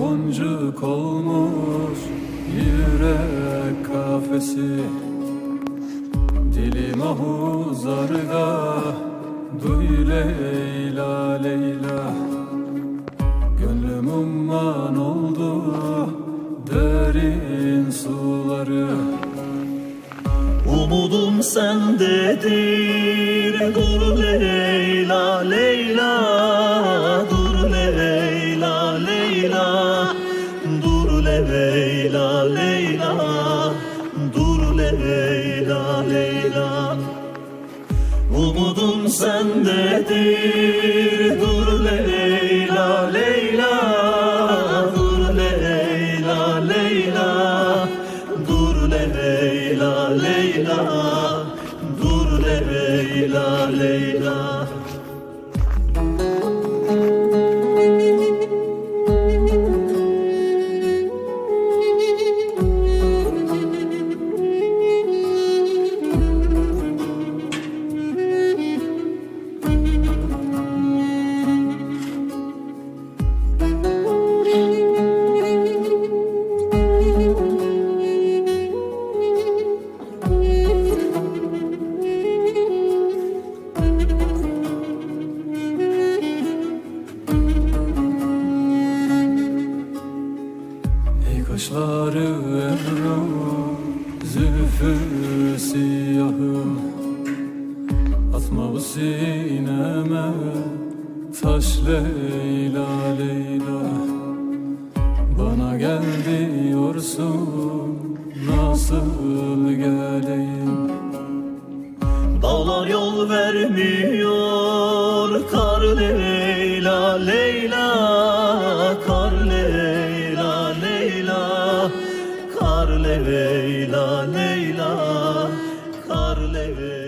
boncuk olmuş yürek kafesi. Dilim ahu zarga duy Leyla Leyla. Gönlüm umman oldu derin suları. Umudum sendedir dur Leyla Leyla. Leyla Leyla Dur Leyla Leyla. Umudum sendedir Dur Leyla Leyla. Dur Leyla Leyla Dur Leyla Leyla. Dur Leyla Leyla Ey kaşları emru Zülfü siyahım Atma bu sineme Taş Leyla Leyla. Bana gel diyorsun Nasıl geleyim? Dağlar yol vermiyor Kar Leyla Leyla Kar Leyla